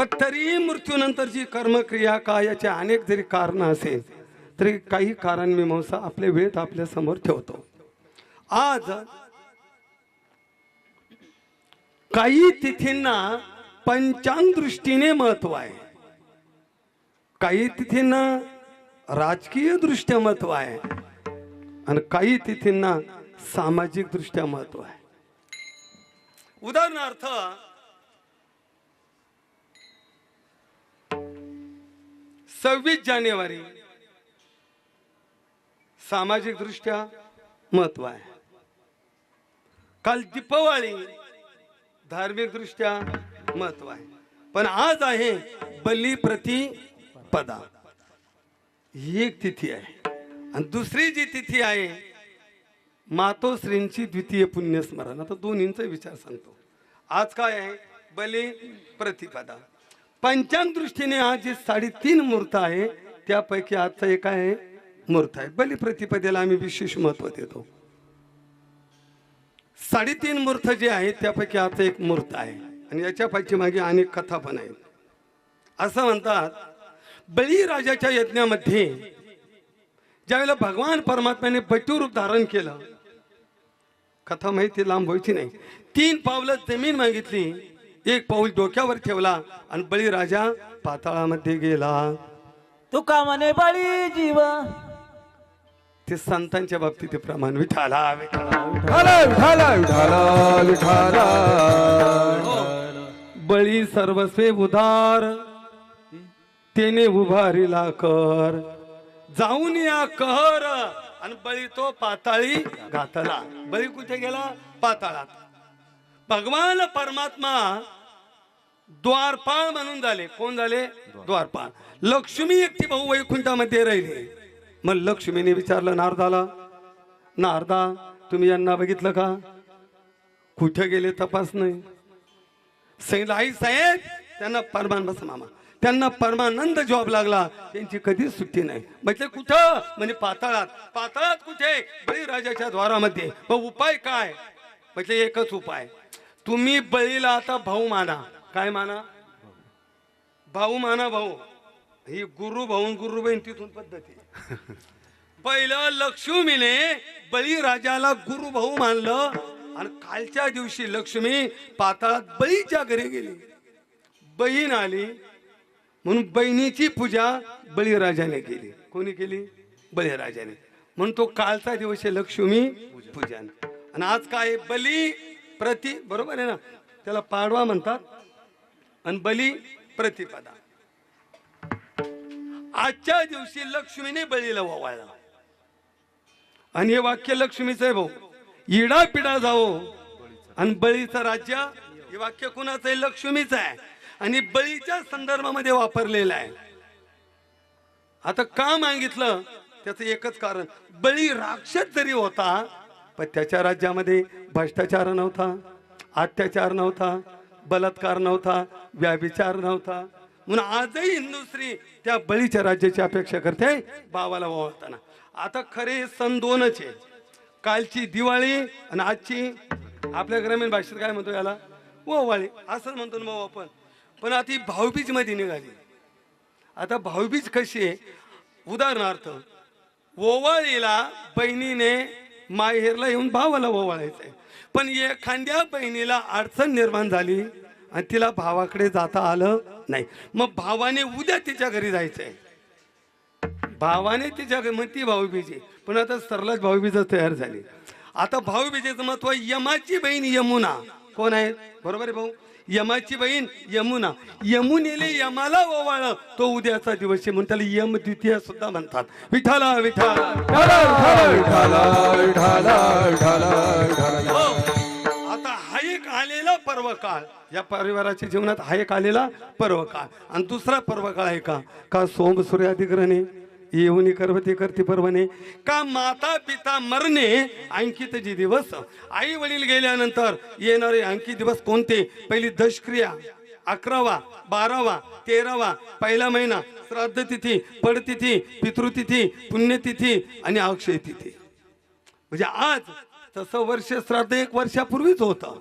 पण तरी मृत्यूनंतरची कर्मक्रिया का याचे अनेक जरी कारण असेल तरी काही कारण मीमांसा आपले वेद आपल्यासमोर ठेवतो. आज काही तिथींना पंचांग दृष्टीने महत्त्व आहे. काही तिथींना राजकीय दृष्ट्या महत्त्व आहे. आणि काही तिथींना सामाजिक दृष्ट्या महत्त्व आहे. उदाहरणार्थ सव्वीस जानेवारी सामाजिकदृष्ट्या महत्त्व आहे. काल दीपावळी धार्मिकदृष्ट्या महत्त्व आहे. पण आज आहे बली प्रतिपदा ही एक तिथी आहे. आणि दुसरी जी तिथी आहे मातोश्रींची द्वितीय पुण्यस्मरण. आता दोन्हींचा विचार सांगतो. आज काय आहे? बली प्रतिपदा पंचांग दृष्टीने आज जे साडेतीन मूर्त आहे त्यापैकी आजचा एक आहे मूर्त आहे. बली प्रतिपदेला आम्ही विशेष महत्त्व देतो. साडेतीन मूर्त जे आहेत त्यापैकी आता एक मूर्त आहे. आणि याच्या पाठीमागे अनेक कथा पण आहेत. असं म्हणतात बळीराजाच्या यज्ञामध्ये ज्यावेळेला भगवान परमात्म्याने बटू रूप धारण केलं कथा माहिती लांब व्हायची नाही. तीन पावलं जमीन मागितली एक पाऊल डोक्यावर ठेवला आणि बळीराजा पाताळामध्ये गेला. तुका म्हणे बळी जीव? ते संतांच्या बाबतीत ते प्रमाण विठाला विठाला विठाला. विठाला विठाला विठाला बळी सर्वस्वे उदार तेने उभारिला कर जाऊन या कहर. आणि बळी तो पाताळी घातला. बळी कुठे गेला? पाताळात. भगवान परमात्मा द्वारपाळ म्हणून झाले. कोण झाले? द्वारपाळ लक्ष्मी एकटी भाऊ वैकुंठामध्ये राहिले. मग लक्ष्मीने विचारलं नारदाला नारदा तुम्ही यांना बघितलं का? कुठे गेले तपास नाही? सांगितलं आई साहेब त्यांना परमान बस मामा. त्यांना परमानंद जॉब लागला. त्यांची कधीच सुट्टी नाही. म्हटले कुठं? म्हणजे पाताळात. पाताळात कुठे? बळीराजाच्या द्वारामध्ये. मग उपाय काय? म्हटले एकच उपाय. तुम्ही बळीला आता भाऊ माना. काय माना? भाऊ माना भाऊ. ही गुरु भाऊ गुरु बहीण तिथून पद्धती. पहिलं लक्ष्मीने बळीराजाला गुरु भाऊ मानलं आणि कालच्या दिवशी लक्ष्मी पाताळात बळीच्या घरी गेली. बहीण आली म्हणून बहिणीची पूजा बळीराजाने केली. कोणी केली? बळीराजाने. म्हणून तो कालचा दिवस आहे लक्ष्मी पूजन. आणि आज काय? बली प्रति बरोबर आहे ना? त्याला पाडवा म्हणतात. आणि बली प्रतिपदा. आजच्या दिवशी लक्ष्मीने बळीला वावायला आणि हे वाक्य लक्ष्मीचं आहे भाऊ. इडा पिडा जाओ आणि बळीचं राज्य हे वाक्य कुणाचं आहे? लक्ष्मीचं आहे. आणि बळीच्या संदर्भामध्ये वापरलेलं आहे. आता का मागितलं? त्याचं एकच कारण. बळी राक्षस जरी होता पण त्याच्या राज्यामध्ये भ्रष्टाचार नव्हता अत्याचार नव्हता बलात्कार नव्हता व्याभिचार नव्हता. म्हणून आजही हिंदू स्त्री त्या बळीच्या राज्याची अपेक्षा करते बाबाला वावरताना. आता खरे सण दोनच आहे कालची दिवाळी आणि आजची. आपल्या ग्रामीण भाषेत काय म्हणतो याला? ओवाळी असं म्हणतो ना भाऊ आपण. पण आता ही भाऊबीजमध्ये निघाली. आता भाऊबीज कशी आहे? उदाहरणार्थ ओवाळीला बहिणीने माहेरला येऊन भावाला ओवाळायचं आहे पण एखाद्या बहिणीला अडचण निर्माण झाली आणि तिला भावाकडे जाता आलं नाही. मग भावाने उद्या तिच्या घरी जायचंय. भावाने तिच्या घरी मग ती भाऊबीजी. पण आता सरलाच भाऊबीज तयार झाली. आता भाऊबीजेचं महत्त्व यमाची बहीण यमुना. कोण आहे बरोबर आहे भाऊ? यमाची बहीण यमुना. यमुनेले यमाला ओवाळ. तो उद्याचा दिवस आहे म्हणून त्याला यम द्वितीय सुद्धा म्हणतात. विठाला विठाला हो. आता हा एक आलेला पर्व काळ या परिवाराच्या जीवनात हा एक आलेला पर्व काळ आणि दुसरा पर्व काळ आहे का? का सोम सूर्याधिकरणे येऊनी करवती करती परवाने. का माता पिता मरणे? अंकित जी दिवस. आई वडील गेल्यानंतर येणारे अंकित दिवस कोणते? पहिली दशक्रिया अकरावा बारावा तेरावा पहिला महिना श्राद्ध तिथी पडतिथी पितृतिथी पुण्यतिथी आणि अक्षय तिथी म्हणजे आज तसं वर्ष श्राद्ध एक वर्षापूर्वीच होतं.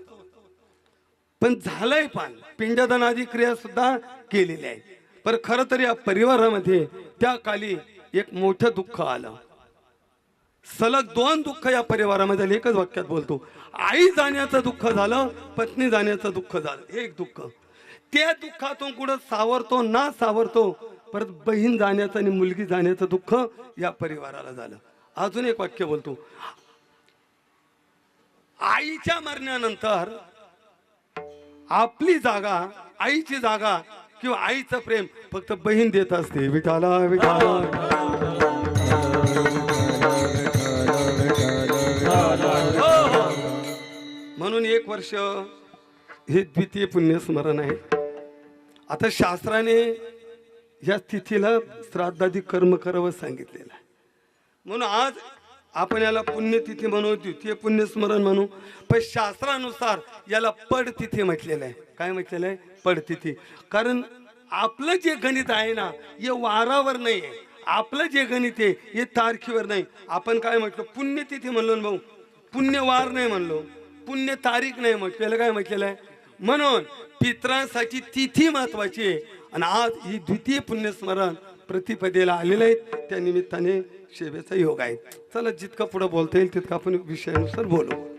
पण झालंय पण. पिंडदानादी क्रिया सुद्धा केलेली आहे पण खरं तर या परिवारामध्ये त्या काली एक मोठं दुःख आलं. सलग दोन दुःख या परिवारामध्ये एकच वाक्यात बोलतो. आई जाण्याचं दुःख झालं पत्नी जाण्याचं दुःख झालं. हे एक दुःख. त्या दुःखातून कुठं सावरतो ना सावरतो परत बहीण जाण्याचं आणि मुलगी जाण्याचं दुःख या परिवाराला झालं. अजून एक वाक्य बोलतो. आईच्या मरण्यानंतर आपली जागा आईची जागा किंवा आईचं प्रेम फक्त बहीण देत असते. विठाला विठाला म्हणून एक वर्ष हे द्वितीय पुण्यस्मरण आहे. आता शास्त्राने या तिथीला श्राद्धादी कर्म करावं सांगितलेलं आहे. म्हणून आज आपण याला पुण्यतिथी म्हणू द्वितीय पुण्यस्मरण म्हणू पण शास्त्रानुसार याला पडतिथी म्हटलेलं आहे. काय म्हटलेलं आहे? पडतिथी. कारण आपलं जे गणित आहे ना हे वारावर नाही आहे. आपलं जे गणित आहे हे तारखेवर नाही. आपण काय म्हटलं? पुण्यतिथी म्हणलो ना भाऊ. पुण्यवार नाही म्हणलो. पुण्य तारीख नाही म्हटलेलं. काय म्हटलेलं आहे? म्हणून पित्रांसाठी तिथी महत्वाची आहे. आणि आज ही द्वितीय पुण्यस्मरण प्रतिपदेला आलेलं आहे. त्या निमित्ताने सेवेचा योग आहे चला जितकं पुढं बोलता येईल तितकं आपण विषयानुसार बोलू.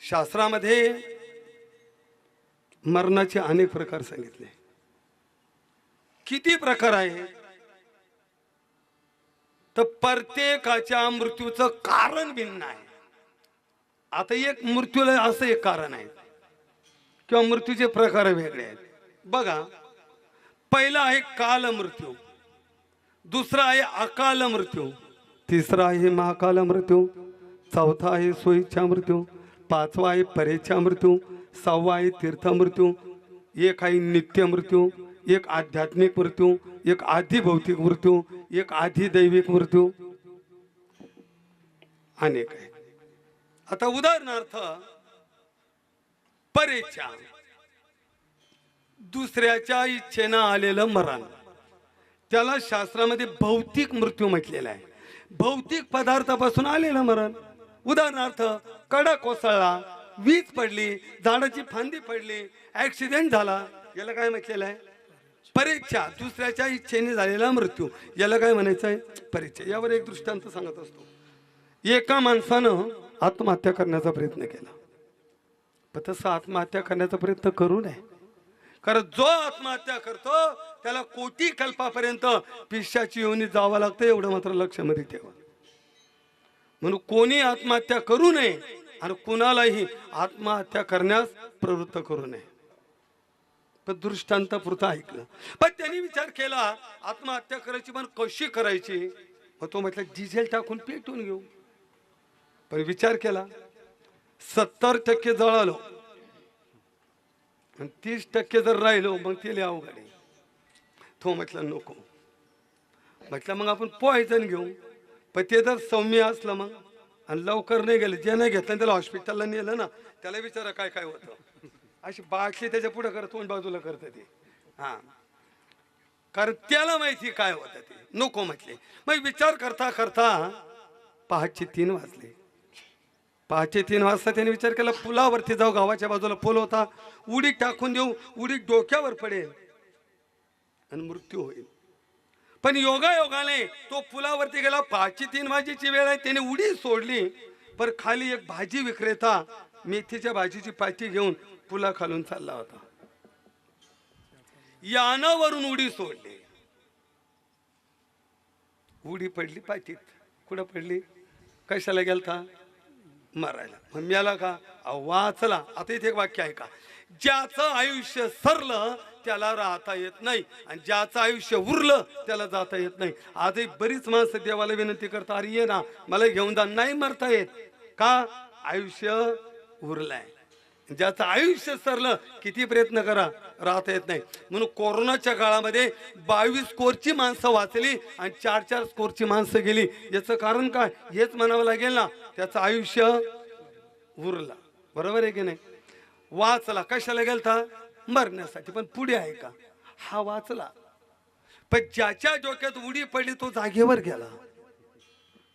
शास्त्रामध्ये मरणाचे अनेक प्रकार सांगितले. किती प्रकार आहे? तर प्रत्येकाच्या मृत्यूचं कारण भिन्न आहे. आता एक मृत्यूला असं एक कारण आहे. किंवा मृत्यूचे प्रकार वेगळे आहेत. बघा पहिला आहे काल मृत्यू दुसरा आहे अकाल मृत्यू. तिसरा आहे महाकाल मृत्यू. चौथा आहे सोयीचा मृत्यू. पाचवा आहे परेचा मृत्यू. सहावा आहे तीर्थ मृत्यू. एक आहे नित्य मृत्यू. एक आध्यात्मिक मृत्यू. एक आधी भौतिक मृत्यू. एक आधी दैविक मृत्यू. अनेक आहे. आता उदाहरणार्थ परेच्या. दुसऱ्याच्या इच्छेनं आलेलं मरण. त्याला शास्त्रामध्ये भौतिक मृत्यू म्हटलेला आहे. भौतिक पदार्थापासून आलेलं मरण. उदाहरणार्थ कडा कोसळला वीज पडली झाडाची फांदी पडली ऍक्सिडेंट झाला याला काय म्हटलेलं आहे? परीक्षा. दुसऱ्याच्या इच्छेने झालेला मृत्यू. याला काय म्हणायचं आहे? परीक्षा. यावर एक दृष्टांत सांगत असतो. एका माणसानं आत्महत्या करण्याचा प्रयत्न केला. पण तसं आत्महत्या करण्याचा प्रयत्न करू नये. कारण जो आत्महत्या करतो त्याला कोटी कल्पापर्यंत पिशाची योनी जावं लागतं एवढं मात्र लक्षामध्ये ठेवा. म्हणून कोणी आत्महत्या करू नये आणि कुणालाही आत्महत्या करण्यास प्रवृत्त करू नये. पण दृष्टांत पुरता ऐकलं. पण त्यांनी विचार केला आत्महत्या करायची पण कशी करायची? मग तो म्हटलं डिझेल टाकून पेटून घेऊ. पण विचार केला सत्तर टक्के जळालो. आणि तीस टक्के जर राहिलो मग ते लिहावं गाडी तो म्हटलं नको. म्हटलं मग आपण पॉयझन घेऊ. पण ते जर सौम्य असलं मग आणि लवकर नाही गेलं जे नाही घेतलं त्याला हॉस्पिटलला नेलं ना त्याला विचारा काय काय होतं. अशी बाटली त्याच्या पुढे करत तोंड बाजूला करतं ते. हां. कारण त्याला माहिती काय होतं ते. नको म्हटले. मग विचार करता करता पहाटचे तीन वाजले. पहाटे तीन वाजता त्याने विचार केला पुलावरती जाऊ गावाच्या बाजूला पूल होता. उडी टाकून देऊ उडी डोक्यावर पडेल. आणि मृत्यू होईल. पण योगा योगाने तो पुलावरती गेला. पहाटे तीन वाजेची वेळ आहे त्याने उडी सोडली. पर खाली एक भाजी विक्रेता मेथीच्या भाजीची पाठी घेऊन पुला खालून चालला होता. यानावरून उडी सोडली. उडी पडली पाठीत. कुठं पडली? कशाला गेलता? मरायला. मग मेला का? अहो, वाचला. आता इथे एक वाक्य आहे का ज्याचं आयुष्य सरलं त्याला राहता येत नाही. आणि ज्याचं आयुष्य उरलं त्याला जाता येत नाही. आजही बरीच माणसं देवाला विनंती करतात अरे ये ना. मला घेऊन जा. नाही मरता येत. का? आयुष्य उरलंय. ज्याचं आयुष्य सरलं किती प्रयत्न करा राहता येत नाही. म्हणून कोरोनाच्या काळामध्ये बावीस स्कोरची माणसं वाचली आणि चार चार स्कोरची माणसं गेली. याचं कारण काय? हेच म्हणावं लागेल ना. त्याचं आयुष्य उरला बरोबर आहे की नाही वाचला कशाला गेलता मरण्यासाठी पण पुढे आहे का हा वाचला पण ज्याच्या डोक्यात उडी पडली तो जागेवर गेला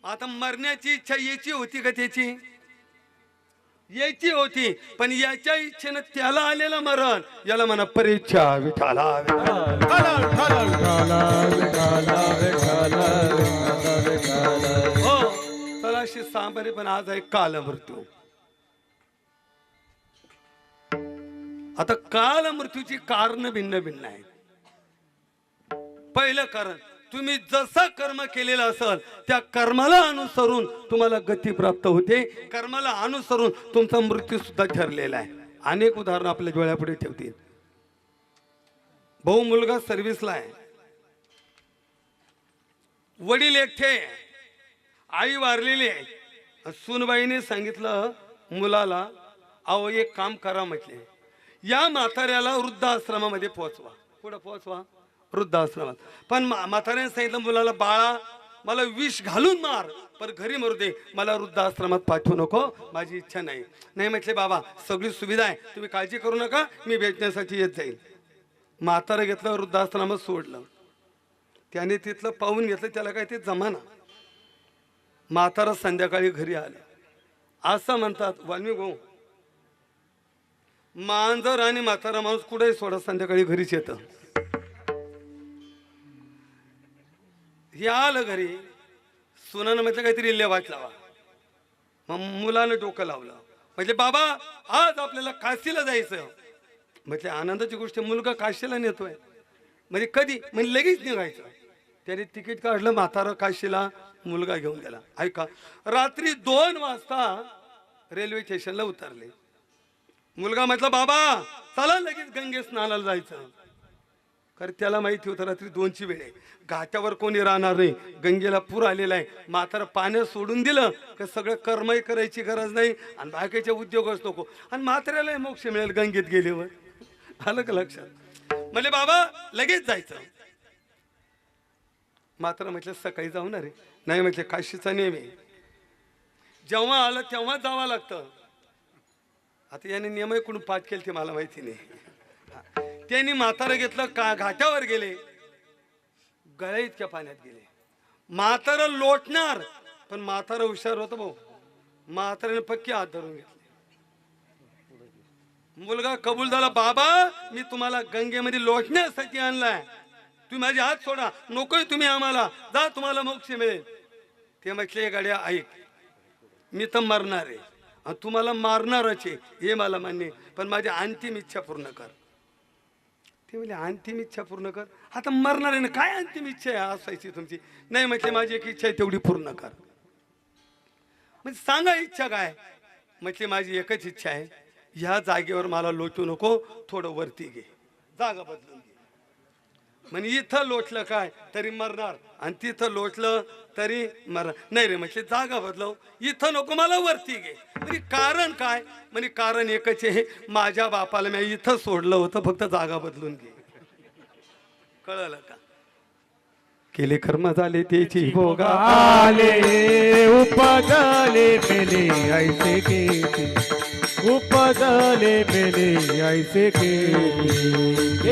आता मरण्याची इच्छा याची होती का त्याची यायची होती पण याच्या इच्छेनं त्याला आलेलं मरण याला म्हणा परीक्षा विठाला विठाला, चला सांबरे पण आज आहे काल मृत्यू आता काल मृत्यूची कारण भिन्न भिन्न आहेत. पहिलं कारण तुम्ही जसं कर्म केलेलं असेल त्या कर्माला अनुसरून तुम्हाला गती प्राप्त होते. कर्माला अनुसरून तुमचा मृत्यू सुद्धा ठरलेला आहे. अनेक उदाहरणं आपल्या डोळ्यापुढे ठेवतील. भाऊ मुलगा सर्व्हिसला आहे. वडील एकटे आई वारलेली आहे. सुनबाईने सांगितलं मुलाला अहो एक काम करा म्हटले. या म्हाताऱ्याला वृद्धाश्रमामध्ये पोहोचवा. पुढं पोहोचवा? वृद्धाश्रमात. पण मा- म्हाताऱ्याने सांगितलं मुलाला बाळा मला विष घालून मार पण घरी मरू दे. मला वृद्धाश्रमात पाठवू नको माझी इच्छा नाही. नाही म्हटले बाबा सगळी सुविधा आहे. तुम्ही काळजी करू नका मी भेटण्यासाठी येत जाईल. म्हातारं घेतलं वृद्धाश्रमात सोडलं. त्याने तिथलं पाहून घेतलं त्याला काय ते जमाना. म्हातारा संध्याकाळी घरी आले. असं म्हणतात वाल्मी भाऊ मांजर आणि म्हातारा माणूस कुठेही सोडा संध्याकाळी घरीच येतं. हे आलं घरी सुनानं म्हटलं काहीतरी लेवाट लावा. मग मुलानं डोकं लावलं. म्हणजे बाबा आज आपल्याला काशीला जायचं म्हणजे आनंदाची गोष्ट मुलगा काशीला नेतोय. म्हणजे कधी? म्हणजे लगेच निघायचं. त्याने तिकीट काढलं म्हातारा काशीला. मुलगा घेऊन गेला. ऐका रात्री दोन वाजता रेल्वे स्टेशनला उतरले. मुलगा म्हटला बाबा चला लगेच गंगे स्नानाला जायचं. कारण त्याला माहिती होतं रात्री दोनची वेळ आहे. घाटावर कोणी राहणार नाही. गंगेला पूर आलेला आहे. म्हातारा पाण्यात सोडून दिलं का सगळं कर्मही करायची गरज नाही आणि बाकीचे उद्योगच नको. आणि म्हाताऱ्यालाही मोक्ष मिळेल गंगेत गेल्यावर. आलं का लक्षात? म्हणजे बाबा लगेच जायचं. मात्र म्हटलं सकाळी जाऊ ना रे नाही म्हटलं काशीचा नियम आहे. जेव्हा आलं तेव्हा जावं लागतं. आता याने नियम कुठून पाठ केले ते मला माहिती नाही. त्यांनी म्हातारं घेतलं का घाटावर गेले. गळ्या इतक्या पाण्यात गेले. म्हातारं लोटणार पण म्हातारं हुशार होतं भाऊ. म्हाताऱ्याने पक्की हात धरून घेतले. मुलगा कबूल झाला बाबा मी तुम्हाला गंगेमध्ये लोटण्यासाठी आणलाय. तुम्ही माझे हात सोडा. नकोय तुम्ही आम्हाला. जा तुम्हाला मोक्ष मिळेल. ते म्हटले गाड्या ऐक मी तर मरणार आहे. आणि तुम्हाला मारणारच आहे हे मला मान्य पण माझी अंतिम इच्छा पूर्ण कर. ते म्हणजे अंतिम इच्छा पूर्ण कर? आता मरणार आहे ना काय अंतिम इच्छा आहे? असायची तुमची. नाही म्हटले माझी एक इच्छा आहे तेवढी पूर्ण कर. म्हणजे सांगा इच्छा काय? म्हटली माझी एकच इच्छा आहे ह्या जागेवर मला लोटू नको थोडं वरती घे. जागा बदल. म्हणजे इथं लोटलं काय? तरी मरणार. आणि तिथं लोटलं तरी मरणार. नाही रे म्हटले जागा बदलव. इथं नको मला वरती घे. म्हणजे कारण काय? म्हणजे कारण एकच आहे माझ्या बापाला मी इथं सोडलं होतं फक्त जागा बदलून घे. कळलं का? केले कर्म झाले त्याची भोगा आले उपजले मेले ऐसे केले उपजले मेले ऐसे केले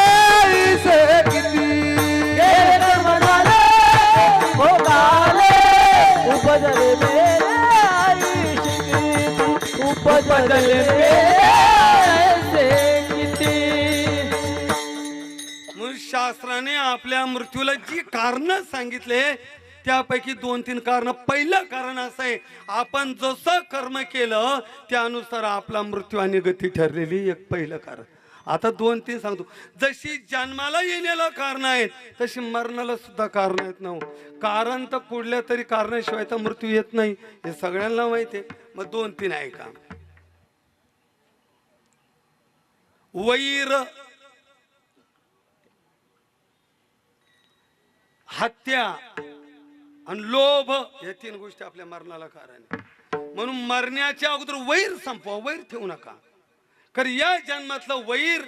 उपजले मेले आयुष्य किती, उपजले मेले ऐसे किती म्हणून शास्त्राने आपल्या मृत्यूला जी कारण सांगितले त्यापैकी दोन तीन कारण. पहिलं कारण असं आहे आपण जसं कर्म केलं त्यानुसार आपला मृत्यू आणि गती ठरलेली एक पहिलं कारण. आता दोन तीन सांगतो. जशी जन्माला येण्याला कारण आहेत तशी मरणाला सुद्धा कारण आहेत ना हो. कारण तर कुठल्या तरी कारणाशिवाय तर मृत्यू येत नाही. हे सगळ्यांना माहिती आहे. मग दोन तीन आहे का वैर हत्या आणि लोभ या तीन गोष्टी आपल्या मरणाला कारण आहे. म्हणून मरण्याच्या अगोदर वैर संपवा वैर ठेवू नका. कारण या जन्मातलं वैर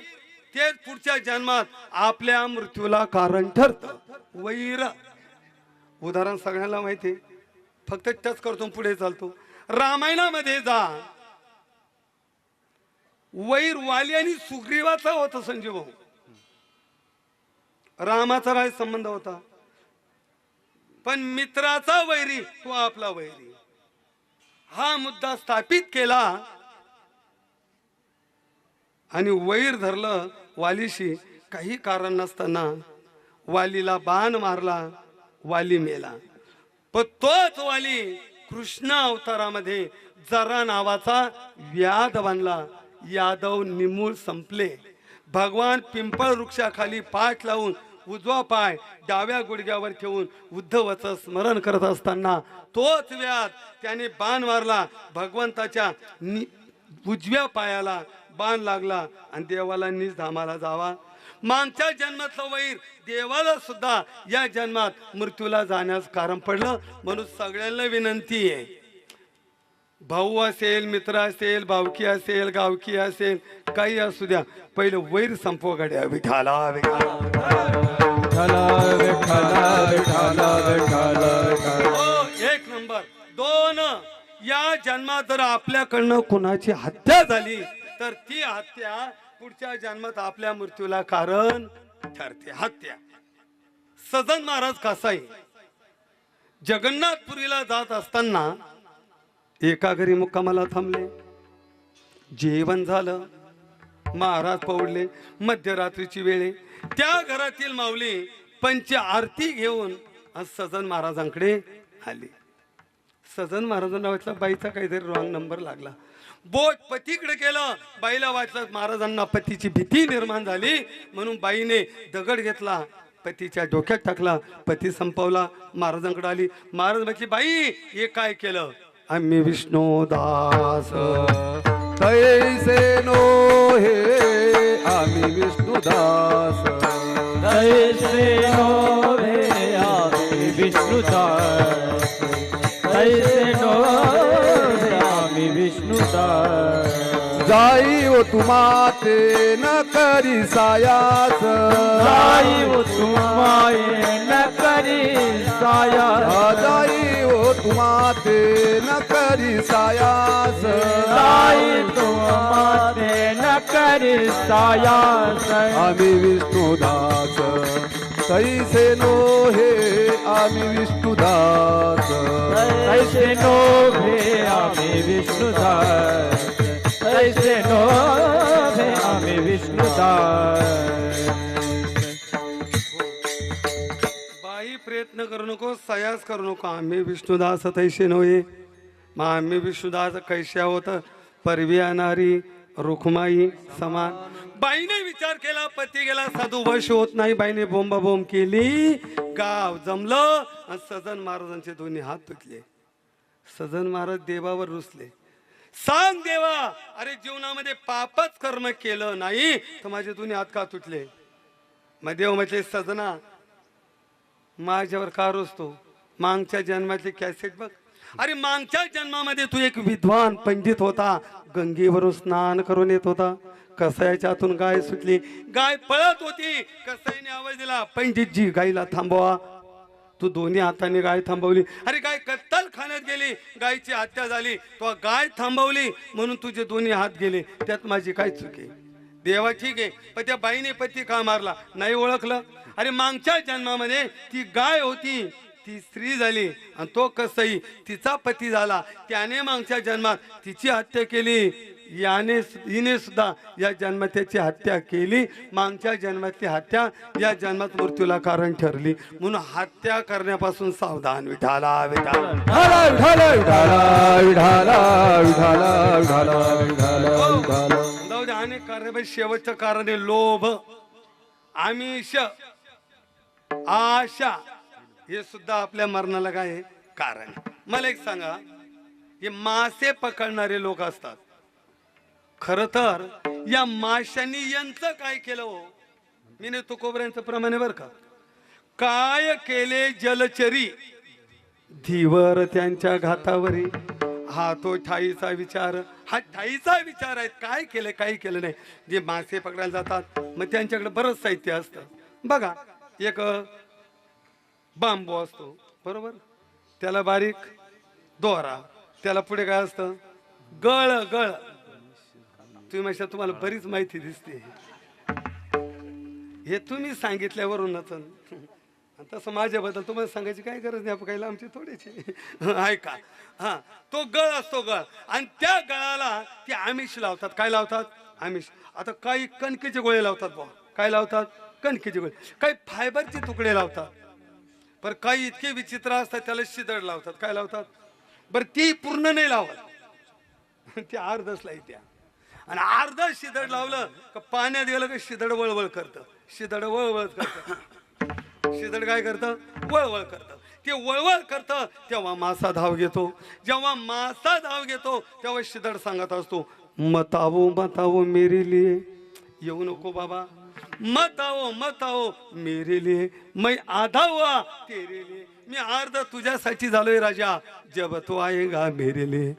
तेच पुढच्या जन्मात आपल्या मृत्यूला कारण ठरत. वैर. उदाहरण सगळ्यांना माहिती फक्त टच करतो पुढे चालतो. रामायणामध्ये जा. वैर वाली आणि सुग्रीवाचा होता संजीव भाऊ. रामाचा काय संबंध होता? पण मित्राचा वैरी तो आपला वैरी. हा मुद्दा स्थापित केला. आणि वैर धरलं वालीशी. काही कारण नसताना वालीला बाण मारला वाली मेला. पण तोच वाली कृष्ण अवतारामध्ये जरा नावाचा व्याध बांधला. यादव निमूळ संपले. भगवान पिंपळ वृक्षाखाली पाठ लावून उजवा पाय डाव्या गुडघ्यावर ठेवून उद्धवाचं स्मरण करत असताना तोच व्याध त्याने बाण मारला. भगवंताच्या नि- उजव्या पायाला बाण लागला आणि देवाला निज धामाला जावा. मागच्या जन्मातलं वैर देवाला सुद्धा या जन्मात मृत्यूला जाण्यास कारण पडलं. म्हणून सगळ्यांना विनंती आहे. भाऊ असेल मित्र असेल भावकी असेल गावकी असेल काही असू द्या. पहिलं वैर संपव गड्या विठाला विठाला एक नंबर. दोन या जन्मात जर आपल्याकडनं कुणाची हत्या झाली तर ती हत्या पुढच्या जन्मात आपल्या मृत्यूला कारण ठरते. हत्या. सजन महाराज कसाई जगन्नाथपुरीला जात असताना एका घरी मुक्कामाला थांबले. जेवण झालं. महाराज पवडले मध्यरात्रीची वेळे. त्या घरातील माऊली पंच आरती घेऊन आज सजन महाराजांकडे आली. सजन महाराजांना वाटलं बाईचा काहीतरी रॉंग नंबर लागला. बोट पतीकडे केलं. बाईला वाटलं महाराजांना पतीची भीती निर्माण झाली. म्हणून बाईने दगड घेतला पतीच्या डोक्यात टाकला पती संपवला महाराजांकडे आली. महाराज म्हटली बाई हे काय केलं? आम्ही विष्णू दास तैसे नो हे आम्ही विष्णुदास. तैसे नो हे आम्ही विष्णू दास जाई ओ तुमाते न करी सायास. जाई वो तुम्हारे न करी साया जाई ओ तुमाते न करी सायास. जाई तुम्हारे न करी साया आम्ही विष्णुदास तैसे नो हे आम्ही विष्णुदास तैसे नो रे आम्ही विष्णुदास तैसे नको सयास करू नको. आम्ही विष्णुदास तैसे नव्हे. मग आम्ही विष्णुदास कैसे आहोत? परवी आणारी रुखमाई समान. बाईने विचार केला पती गेला साधू वश होत नाही. बाईने बोंबा बोंब केली गाव जमलं आणि सजन महाराजांचे दोन्ही हात तुटले सजन महाराज देवावर रुसले. सांग देवा अरे जीवनामध्ये पापच कर्म केलं नाही तर माझे दोन्ही हात का तुटले? मग देव म्हटले सजना माझ्यावर का रोजतो मागच्या जन्मातली कॅसेट बघ. अरे मागच्या जन्मामध्ये तू एक विद्वान पंडित होता. गंगेवरून स्नान करून येत होता. कसायाच्या आतून गाय सुटली. गाय पळत होती. कसाईने आवाज दिला पंडितजी गायीला थांबवा. तू दोन्ही हाताने गाय थांबवली. अरे गाय कत्तल खाण्यात गेली. गायची हत्या झाली. तो गाय थांबवली म्हणून तुझे दोन्ही हात गेले. त्यात माझी काय चुकी देवा ठीक आहे. पण त्या बाईने पती का मारला? नाही ओळखलं? अरे मागच्या जन्मामध्ये ती गाय होती ती स्त्री झाली आणि तो कसही तिचा पती झाला. त्याने मागच्या जन्मात तिची हत्या केली. याने हिने सुद्धा या जन्मतेची त्याची हत्या केली. मागच्या जन्मातली हत्या या जन्मात मृत्यूला कारण ठरली. म्हणून हत्या करण्यापासून सावधान विठाला विठाला. हो. शेवटचं कारण आहे लोभ आमिष. आशा हे सुद्धा आपल्या मरणाला काय आहे? कारण. मला एक सांगा हे मासे पकडणारे लोक असतात. खर तर या माशांनी यांचं काय केलं हो? मी ने तुकोबऱ्यांचं प्रमाणे बर का? काय केले जलचरी? धीवर त्यांच्या घातावरी. हा तो ठाईचा विचार हा ठाईचा विचार आहे काय केलं काही केलं नाही. जे मासे पकडायला जातात मग त्यांच्याकडे बरंच साहित्य असतं. बघा एक बांबू असतो बरोबर? त्याला बारीक दोरा. त्याला पुढे काय असतं? गळ गळ. तुम्ही म्हणजे तुम्हाला बरीच माहिती दिसते. हे तुम्ही सांगितल्यावरूनच. आणि तसं माझ्याबद्दल तुम्हाला सांगायची काय गरज नाही आपण काही आमची थोडीची. ऐका. हा. तो गळ असतो गळ. आणि त्या गळाला ते आमिष लावतात. काय लावतात? आमिष. आता काही कणकेचे गोळे लावतात बुवा. काय लावतात? कणकेचे गोळे. काही फायबरचे तुकडे लावतात. पर काही इतके विचित्र असतात त्याला शिदड लावतात. काय लावतात? बरं ती पूर्ण नाही लावत. ते अर्धच लाईत्या आणि अर्ध शिदड लावलं का पाण्यात गेलं का शिदड वळवळ करतं. शिदड वळवळ करतं. शिदड काय करतं? वळवळ करतं. ते वळवळ करतं तेव्हा मासा धाव घेतो. जेव्हा मासा धाव घेतो तेव्हा शिदड सांगत असतो मतावो मतावो मेरे येऊ नको बाबा. मत आओ मत आओ मेरे लिए मैं आधा हुआ तेरे लिए. मी अर्ध तुझ्यासाठी झालोय राजा. जब तो आएगा मेरे लिए.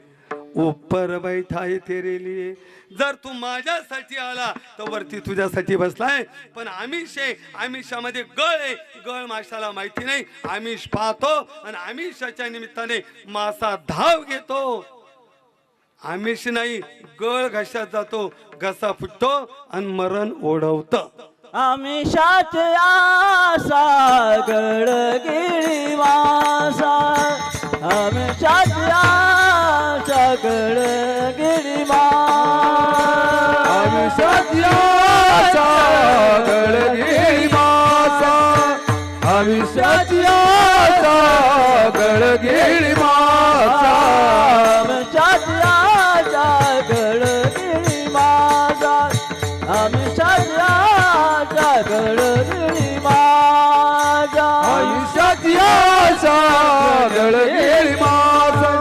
ऊपर बैठा आहे तेरे लिए. जर तू माझ्यासाठी आला तर वरती तुझ्यासाठी बसलाय पण आमिष आहे. आमिषामध्ये गळ आहे. गळ माशाला माहिती नाही. आमिष पाहतो आणि आमिषाच्या निमित्ताने मासा धाव घेतो. आमिष नाही गळ घशात जातो घसा फुटतो आणि मरण ओढवतं. आमिषाच आसा गळगिळी वासा आमिषाच आसा गळगिरी मासा. आमिषाच्या गळगिरी मासा. आमिषाच आसा गळगिरी मासा.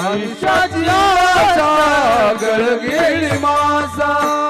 आयुष्याची आशा गळगिरी मासा.